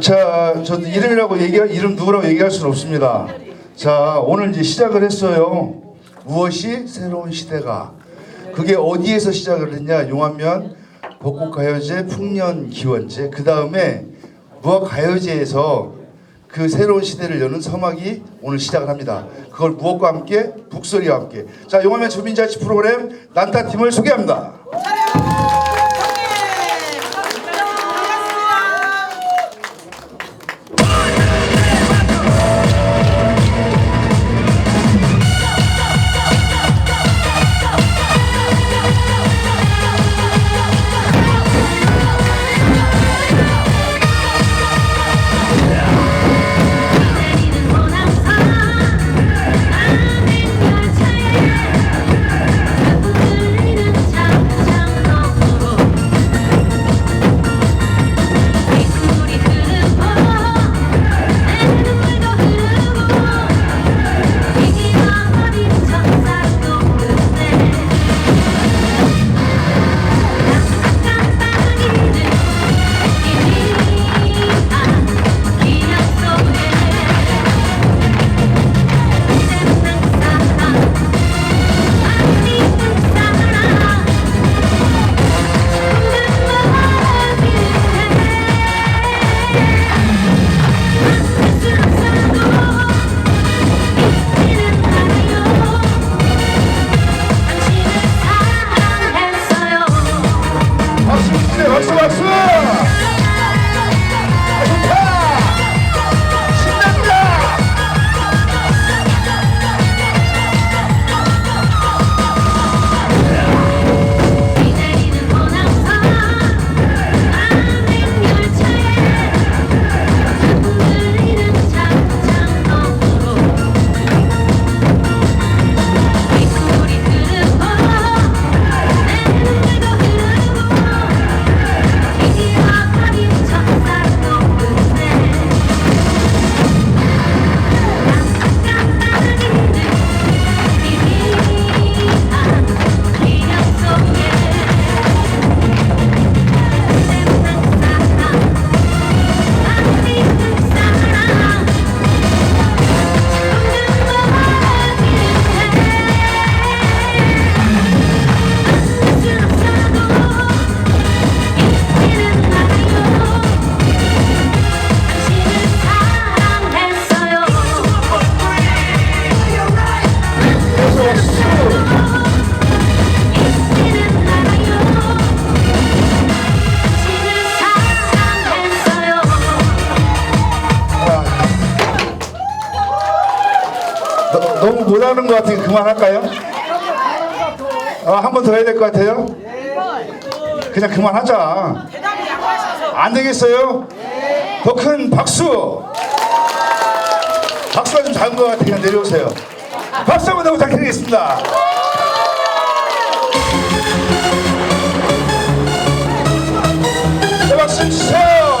자, 저도 이름이라고 얘기할 이름 누구라고 얘기할 수는 없습니다. 자, 오늘 이제 시작을 했어요. 무엇이 새로운 시대가 그게 어디에서 시작을 했냐? 용안면 벚꽃가요제 풍년기원제 그 다음에 무엇가요제에서 그 새로운 시대를 여는 서막이 오늘 시작을 합니다. 그걸 무엇과 함께 북소리와 함께 자 용안면 주민자치 프로그램 난타 팀을 소개합니다. 같으니 그만할까요? 어, 한번 더 해야 될 것 같아요? 그냥 그만하자. 안 되겠어요? 더 큰 박수. 박수가 좀 작은 것 같으니까 내려오세요. 박수 한번 더 부탁드리겠습니다. 네, 박수 주세요.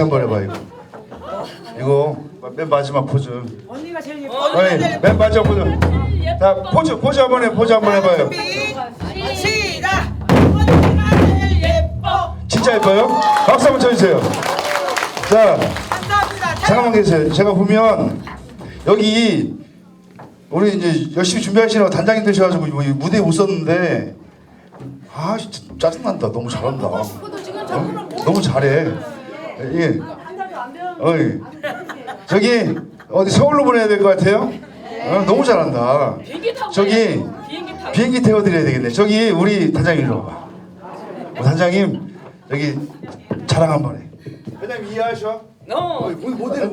다시 한 번 해봐 이거 이거 맨 마지막 포즈 언니가 제일 예뻐. 아니 맨 마지막 포즈 자 포즈 포즈 한 번 해 포즈 한 번 해봐요 시작. 언니가 제일 예뻐. 진짜 예뻐요? 박수 한번 쳐주세요 자 감사합니다. 잠깐만 계세요 제가 보면 여기 우리 이제 열심히 준비하시느라 단장님 되셔가지고 뭐 무대에 못 섰는데 아 진짜 짜증난다 너무 잘한다 어? 너무 잘해 예. 어이. 저기 어디 서울로 보내야 될 것 같아요? 어, 너무 잘한다. 저기 비행기 태워드려야 되겠네. 저기 우리 단장님 일로 와봐. 어, 단장님 여기 자랑 한번 해. 회장님 이해하셔? 어,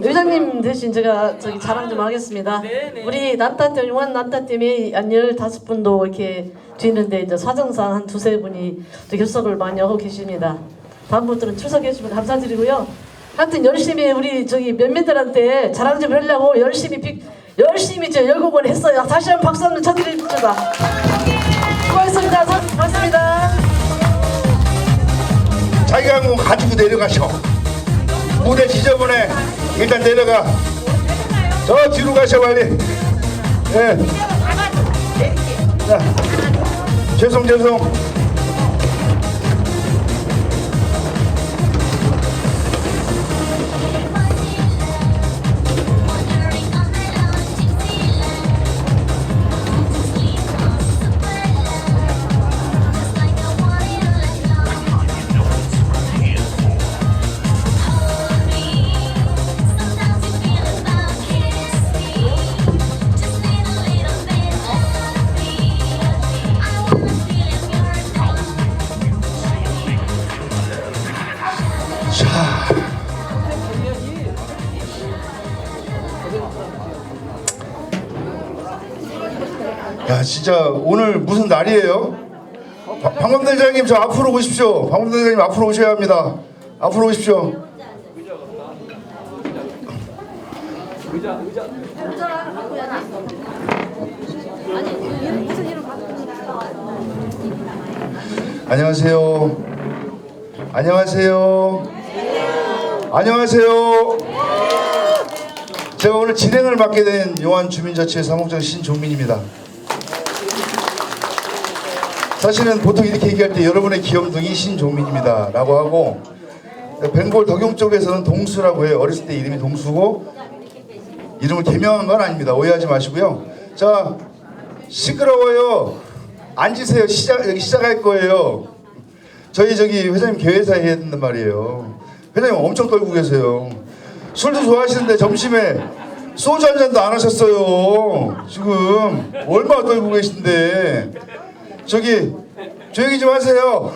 회장님 대신 제가 저기 자랑 좀 하겠습니다. 우리 난타팀 용한 난타팀이 한 열다섯 분도 이렇게 뒤는데 이제 사정상 한 두세 분이 또 결석을 많이 하고 계십니다. 다음 분들은 출석해 주시면 감사드리고요. 하여튼 열심히 우리 저기 몇몇들한테 자랑 좀 하려고 열심히 빅 열심히 저 열곡을 했어요. 다시 한번 박수 한번 쳐드립니다. 수고하셨습니다. 고맙습니다. 자기가 한거 가지고 내려가셔. 무대 지저분해. 일단 내려가. 저 뒤로 가셔 빨리. 예. 자, 죄송 죄송. 진짜 오늘 무슨 날이에요? 바- 방범대장님 저 앞으로 오십시오. 방범대장님 앞으로 오셔야 합니다. 앞으로 오십시오. 안녕하세요. 안녕하세요. 안녕하세요. 제가 오늘 진행을 맡게 된 용안 주민자치 사무장 신종민입니다. 사실은 보통 이렇게 얘기할 때 여러분의 귀염둥이 신종민입니다. 라고 하고 벵골 덕용 쪽에서는 동수라고 해요. 어렸을 때 이름이 동수고 이름을 개명한 건 아닙니다. 오해하지 마시고요. 자 시끄러워요. 앉으세요. 시작 여기 시작할 거예요. 저희 저기 회장님 개회사 해야 된단 말이에요. 회장님 엄청 떨고 계세요. 술도 좋아하시는데 점심에 소주 한 잔도 안 하셨어요. 지금 얼마나 떨고 계신데 저기 조용히 좀 하세요.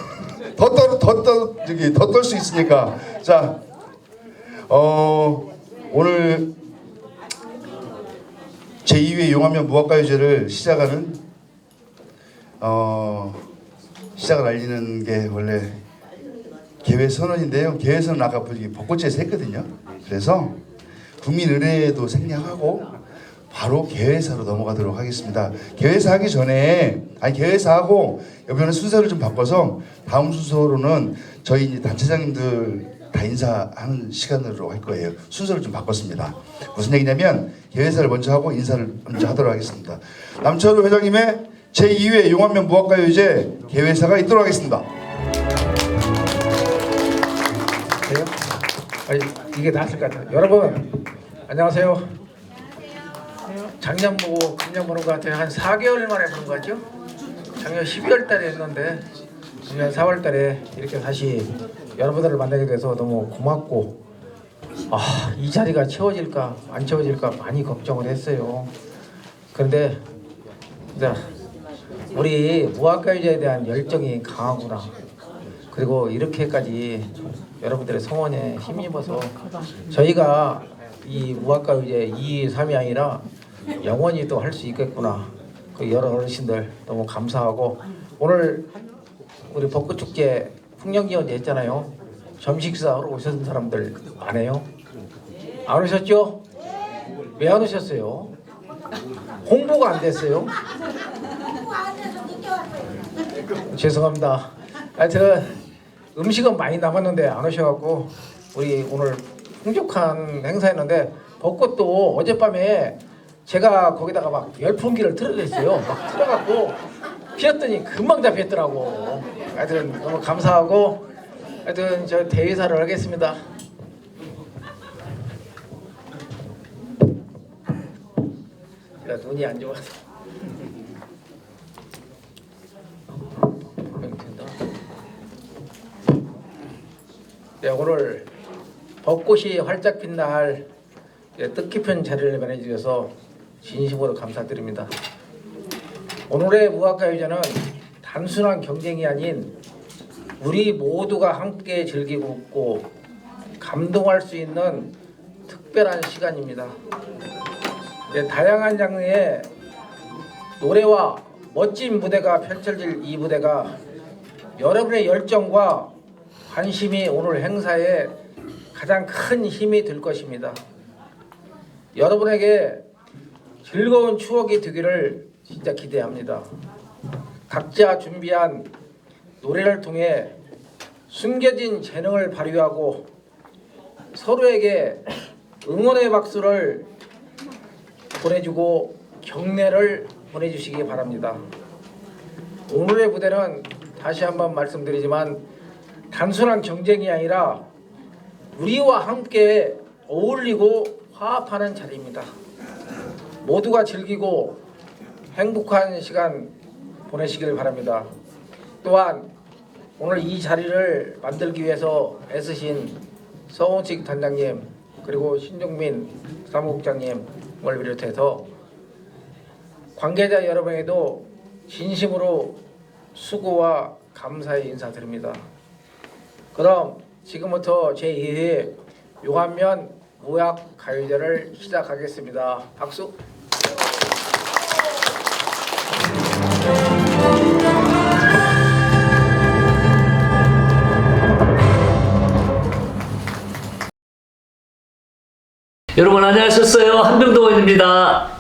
더떨더떨 저기 더 떨 수 있으니까 자 어, 오늘 제 2회 용하면 무학가요제를 시작하는 어, 시작을 알리는 게 원래 개회 선언인데요. 개회 선언 아까 보기 벚꽃제에서 했거든요. 그래서 국민의례도 생략하고 바로 개회사로 넘어가도록 하겠습니다. 개회사 하기 전에 아니 개회사 하고 이번에 순서를 좀 바꿔서 다음 순서로는 저희 단체장님들 다 인사하는 시간으로 할 거예요. 순서를 좀 바꿨습니다. 무슨 얘기냐면 개회사를 먼저 하고 인사를 먼저 하도록 하겠습니다. 남철우 회장님의 제2회 용안면 무학가요제 개회사가 있도록 하겠습니다. 아니, 이게 낫을 것 같아요. 여러분 안녕하세요. 작년 보고 금년 보는 것 같아요. 한 4개월 만에 보는 거 같죠? 작년 12월 달에 했는데 금년 4월 달에 이렇게 다시 여러분들을 만나게 돼서 너무 고맙고 아, 이 자리가 채워질까 안 채워질까 많이 걱정을 했어요. 그런데 이제 우리 무학가요제에 대한 열정이 강하구나. 그리고 이렇게까지 여러분들의 성원에 힘입어서 저희가 이 무학가요제 2, 3이 아니라 영원히 또 할 수 있겠구나. 그 여러 어르신들 너무 감사하고 오늘 우리 벚꽃축제 풍년기원제 했잖아요. 점식사하러 오셨던 사람들 안 해요? 안 오셨죠? 왜 안 오셨어요? 홍보가 안 됐어요? 죄송합니다. 하여튼 음식은 많이 남았는데 안 오셔갖고 우리 오늘 풍족한 행사였는데 벚꽃도 어젯밤에 제가 거기다가 막 열풍기를 틀어냈어요. 막 틀어갖고 피었더니 금방 다 피었더라고. 하여튼 너무 감사하고 하여튼 저 대회사를 하겠습니다. 제가 눈이 안 좋아서. 네, 오늘 벚꽃이 활짝 핀 날 뜻깊은 자리를 마련해 주셔서 진심으로 감사드립니다. 오늘의 무학가요제는 단순한 경쟁이 아닌 우리 모두가 함께 즐기고 웃고 감동할 수 있는 특별한 시간입니다. 네, 다양한 장르의 노래와 멋진 무대가 펼쳐질 이 무대가 여러분의 열정과 관심이 오늘 행사에 가장 큰 힘이 될 것입니다. 여러분에게 즐거운 추억이 되기를 진짜 기대합니다. 각자 준비한 노래를 통해 숨겨진 재능을 발휘하고 서로에게 응원의 박수를 보내주고 격려를 보내주시기 바랍니다. 오늘의 무대는 다시 한번 말씀드리지만 단순한 경쟁이 아니라 우리와 함께 어울리고 화합하는 자리입니다. 모두가 즐기고 행복한 시간 보내시길 바랍니다. 또한 오늘 이 자리를 만들기 위해서 애쓰신 서원식 단장님 그리고 신종민 사무국장님을 비롯해서 관계자 여러분에게도 진심으로 수고와 감사의 인사드립니다. 그럼 지금부터 제2회 용안면 무약 가요제를 시작하겠습니다. 박수. 여러분 안녕하셨어요 한병동원입니다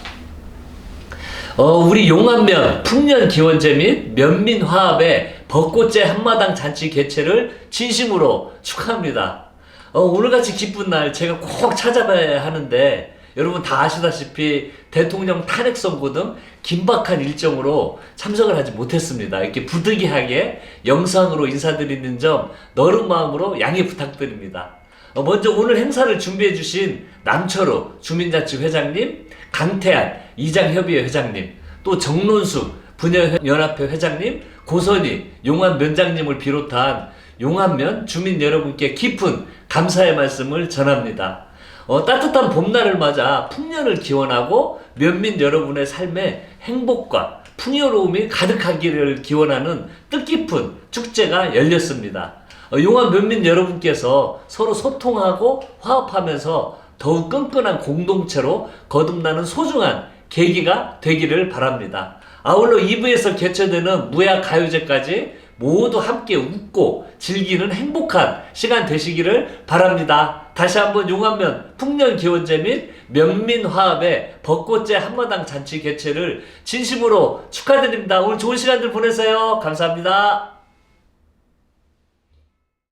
어, 우리 용안면 풍년 기원제 및 면민화합의 벚꽃제 한마당 잔치 개최를 진심으로 축하합니다 어, 오늘같이 기쁜 날 제가 꼭 찾아봐야 하는데 여러분 다 아시다시피 대통령 탄핵 선고 등 긴박한 일정으로 참석을 하지 못했습니다. 이렇게 부득이하게 영상으로 인사드리는 점 너른 마음으로 양해 부탁드립니다. 어, 먼저 오늘 행사를 준비해 주신 남철우 주민자치 회장님, 강태한 이장협의회 회장님, 또 정론숙 분여연합회 회장님, 고선희 용안면장님을 비롯한 용안면 주민 여러분께 깊은 감사의 말씀을 전합니다. 어, 따뜻한 봄날을 맞아 풍년을 기원하고 면민 여러분의 삶에 행복과 풍요로움이 가득하기를 기원하는 뜻깊은 축제가 열렸습니다. 어, 용한 면민 여러분께서 서로 소통하고 화합하면서 더욱 끈끈한 공동체로 거듭나는 소중한 계기가 되기를 바랍니다. 아울러 2부에서 개최되는 무약 가요제까지 모두 함께 웃고 즐기는 행복한 시간 되시기를 바랍니다. 다시 한번 용안면 풍년 기원제 및 면민화합의 벚꽃제 한마당 잔치 개최를 진심으로 축하드립니다. 오늘 좋은 시간들 보내세요. 감사합니다.